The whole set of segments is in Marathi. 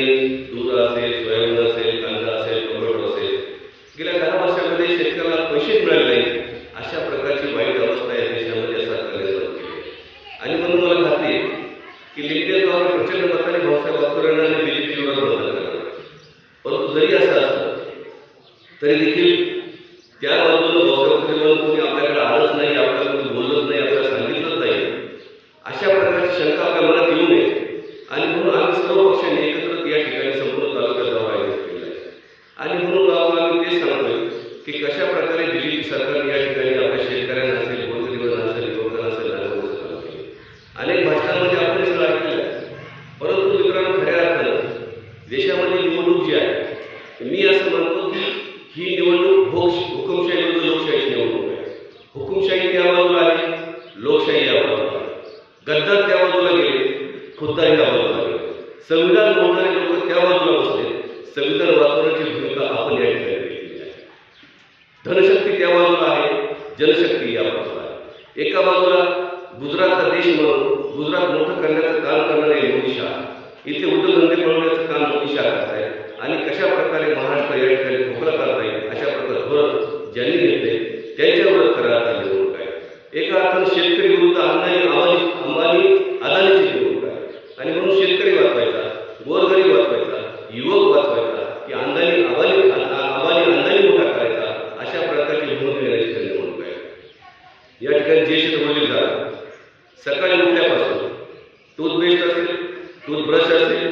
असेल दूध असेल सोयाबीन असेल कांदा असेल टोमॅटो असेल. गेल्या दहा वर्षामध्ये शेतकऱ्याला पैसेच मिळाले नाही अशा प्रकारची वाईट अवस्था या देशामध्ये सरकारने निर्माण केली आणि म्हणून मला खात्री की लिंगदेव प्रचंड मताने भाऊसाहेब वाकचौऱ्यांना बीजेपी विरोधात मतदान करणार परंतु जरी असं असलं तरी देखील त्या बाजूला भाऊसाहेब वाकचौरे कोणी आपल्याकडे आलंच नाही आपल्याला कोणी बोललंच नाही आपल्याला सांगितलंच नाही अशा प्रकारची शंका आपल्या मनात येऊ नये आणि म्हणून आम्ही सर्व पक्षांनी एकत्र या ठिकाणी संपूर्ण तालुक्यात दौरा आयोजित केला आहे आणि म्हणून गावाला आम्ही तेच सांगतोय की कशा प्रकारे बीजेपी सरकारने या ठिकाणी आपल्या शेतकऱ्यांना असेल गोरगरिबांना असेल युवकांना असेल नागरिकांचं काम केलं अनेक भाषणांमध्ये आपण हे सगळं ऐकलेलं आहे परंतु मित्रांनो खऱ्या अर्थानं देशामध्ये निवडणूक जी आहे मी असं म्हणतो की ही निवडणूक भोग हुकुमशाही विरुद्ध लोकशाही निवडणूक आहे. हुकुमशाही त्या बाजूला आहे लोकशाही या बाजूला आहे. गद्दार त्या बाजूला गेले खुद्दारी या बाजूला गेले. संविधान मोडणारे लोक त्या बाजूला बसले संविधान वाचवण्याची भूमिका आपण या ठिकाणी घेतलेली आहे. धनशक्ती त्या बाजूला आहे जनशक्ती या बाजूला आहे. एका बाजूला गुजरातचा देश म्हणून गुजरात मोठं करण्याचं काम करणारे मोदी शाह इथे उद्योगधंदे बनवण्याचं काम शकत आहे आणि कशा प्रकारे महाराष्ट्र या ठिकाणी खोकला करत येईल अशा प्रकारे धोरण ज्यांनी घेतले त्यांच्यावर खऱ्या अर्थाने निवडणूक आहे एका अर्थानं शेतकरी विरुद्ध अंबानी अंबानी अंबानी अदानीची निवडणूक आहे आणि म्हणून शेतकरी वाचवायचा गोरगरीब वाचवायचा युवक वाचवायचा की अंदानी अंबानी अंबानी अंदानी मोठा करायचा अशा प्रकारची भूमिका घेण्याची त्यांनी निवडणूक आहे या ठिकाणी ज्येष्ठ वडील झाला सकाळी उठल्यापासून टूथपेस्ट असेल टूथब्रश असेल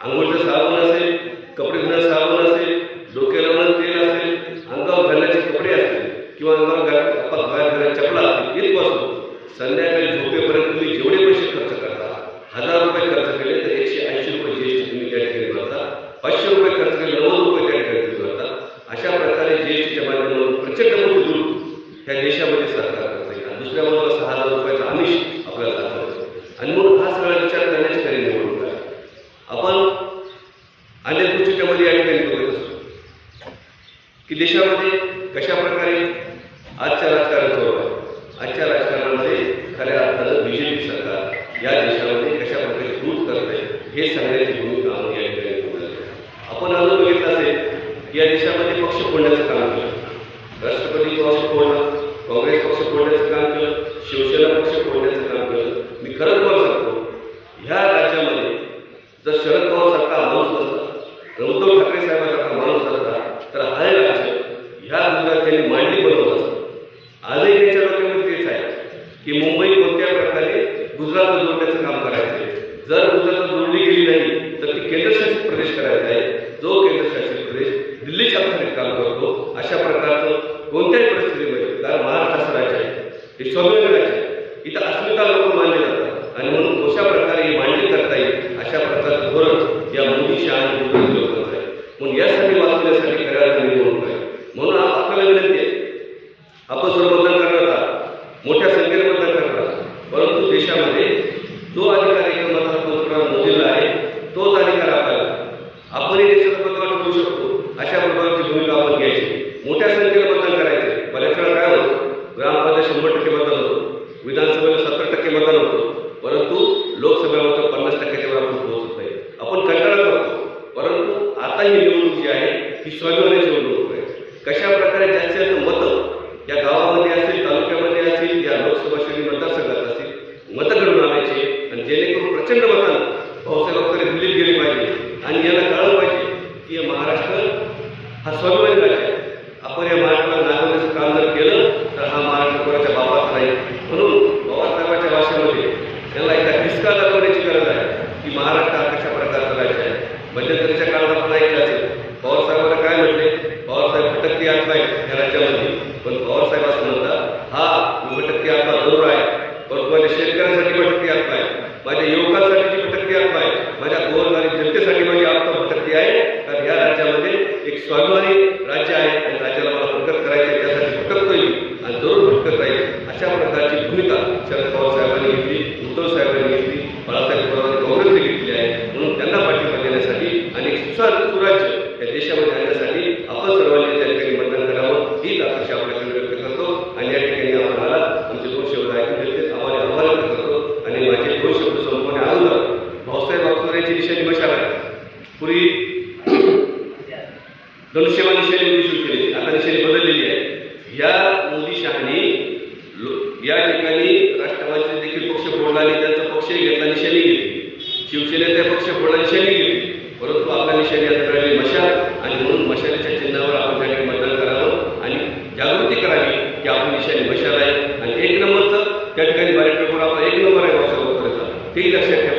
आंघोळीचं साबण असेल कपडे धुण्याचं साबण असेल डोक्याला लावण्याचं तेल असेल अंगावर घालण्याचे कपडे असतील किंवा अंगावर घाल- आपण बाहेर घालण्याच्या चपला असतील इथपासून संध्याकाळी झोपेपर्यंत तुम्ही जेवढे पैसे खर्च करता हजार रुपये खर्च केले तर एकशे ऐंशी रुपये जीएसटी तुम्ही त्या ठिकाणी भरता पाचशे रुपये खर्च केले नव्वद रुपये त्या ठिकाणी तुम्ही भरता अशा प्रकारे जीएसटीच्या माध्यमातून प्रचंड मोठी लूट ह्या देशामध्ये सरकार करते आणि दुसऱ्या बाजूला सहा हजार रुपयाचं आमिष आपल्याला दाखवतो. आणि म्हणून हा सगळा विचार करण्याची खरी निवडणूक आहे आपण अनेक गोष्टी त्यामध्ये या ठिकाणी बघत असतो. की देशामध्ये कशा प्रकारे आजच्या राजकारण सुरू आहे? आजच्या राजकारणामध्ये खऱ्या अर्थानं बीजेपी सरकार या देशामध्ये कशा प्रकारे दूर करत आहे हे सांगण्याची भूमिका आपण या ठिकाणी आपण अजून बघितलं असेल की या देशामध्ये पक्ष फोडण्याचं काम केलं. राष्ट्रपती पक्ष फोडला काँग्रेस पक्ष फोडण्याचं काम केलं शिवसेना पक्ष फोडण्याचं काम केलं मी खरंच सांगतो ह्या राज्यामध्ये जर शरद पवार सारखा माणूस नसता उद्धव ठाकरे साहेबांसारखा माणूस असता तर हा राज्य ह्या गुजरात त्यांनी मांडणी बनवलं असतं. आजही त्यांच्या डोक्यामध्ये तेच आहे की मुंबई कोणत्या प्रकारे गुजरातला जोडण्याचं काम करायचं आहे जर गुजरातला जोडली गेली नाही तर ती केंद्रशासित प्रदेश करायचा आहे. जो केंद्रशासित प्रदेश दिल्लीच्या खाली काम करतो अशा प्रकारचं कोणत्याही परिस्थितीमध्ये कारण महाराष्ट्र राज्य आहे हे स्वाभिमानी राज्य आहे. इथं अस्मिता लोक मानले जातात आणि म्हणून कशा प्रकारे ही मांडणी करता येईल अशा प्रकारचं धोरण या मोदी आणि गुजरात लोकांचं आहे म्हणून यासाठी वाचवण्यासाठी करायला अर्थाने म्हणून आहे. म्हणून आप- आपल्याला विनंती आहे. आपण सर्व मतदान करणार आहात. मोठ्या संख्येने मतदान करणार आहात. परंतु देशामध्ये जो अधिकार एक मतदार पंतप्रधान मोदीला आहे तोच अधिकार आपल्याला आपणही देशाचा पंतप्रधान करू शकतो. अशा प्रकारची भूमिका आपण घ्यायची. मोठ्या संख्येने मतदान करायचे बऱ्याच वेळा काय होतं ग्रामपंचायत शंभर टक्के मतदान होतं विधानसभेला सत्तर टक्के मतदान होतं परंतु लोकसभेला मात्र पन्नास टक्क्याच्या वर आपण पोहोचत नाही आपण कंटाळा करतो परंतु आता ही निवडणूक जी आहे ही स्वाभिमानाची निवडणूक आहे कशा प्रकारे जास्तीत जास्त मतं या गावामध्ये असेल तालुक्यामध्ये असेल या लोकसभा श्रेणी मतदारसंघात असतील मतं घडून आणायचे आणि जेणेकरून प्रचंड मतं भाऊसाहेब वगैरे दिल्लीत गेले पाहिजे आणि याला कळलं पाहिजे की हे महाराष्ट्र हा स्वाभिमानी राज्य आहे. आपण या महाराष्ट्राला नागवण्याचं काम जर केलं तर हा महाराष्ट्र कोणाच्या बाबाच नाही. म्हणून बाबासाहेबाच्या भाषेमध्ये की महाराष्ट्र हा कशा प्रकारचं राज्य आहे मध्यंतरीच्या काळात आपण ऐकलं असेल पवारसाहेबांना काय म्हटले पवारसाहेब भटकती आत्मा आहे पण पवारसाहेब असं म्हणतात हा मी भटकती आत्मा जरूर आहे. परंतु माझ्या शेतकऱ्यांसाठी भटकती आत्मा आहे. माझ्या युवकांसाठी भटकती आत्मा आहे. माझ्या गोरगरीब जनतेसाठी माझी आत्मा भटकती आहे. कारण या राज्यामध्ये एक स्वाभिमानी राज्य आहे आणि राज्याला मला प्रकट करायचे आहे, त्यासाठी भटकतो येईल आणि जरूर भटकत राहील. अशा प्रकारची भूमिका शरद पवार साहेबांनी घेतली उद्धव साहेबांनी घेतली बाळासाहेब थोरात काँग्रेसने घेतली आहे. म्हणून त्यांना पाठिंबा देण्यासाठी आणि एक सुसार सुराज्य या देशामध्ये आणण्यासाठी दिशेने अक्षरांची मशाल आहे पूर्वी धनुष्यबाण दिशेने होती शिवसेनेची आता दिशेने बदललेली आहे. या मोदी शहानी या ठिकाणी राष्ट्रवादीचे देखील पक्ष फोडला आणि त्यांचा पक्षही घेतला निशाणी घेतली शिवसेनेचा पक्ष फोडला निशाणी घेतली परंतु आपल्या निशाणी आता मिळाली मशाल आणि म्हणून मशालीच्या चिन्हावर आपण त्या ठिकाणी मतदान करावं आणि जागृती करावी की आपली निशाणी मशाल आहे. आणि एक नंबरचं त्या ठिकाणी बारीक पेपर एक नंबर आहे भाऊसाहेब वापरायचा तेही लक्षात ठेवा.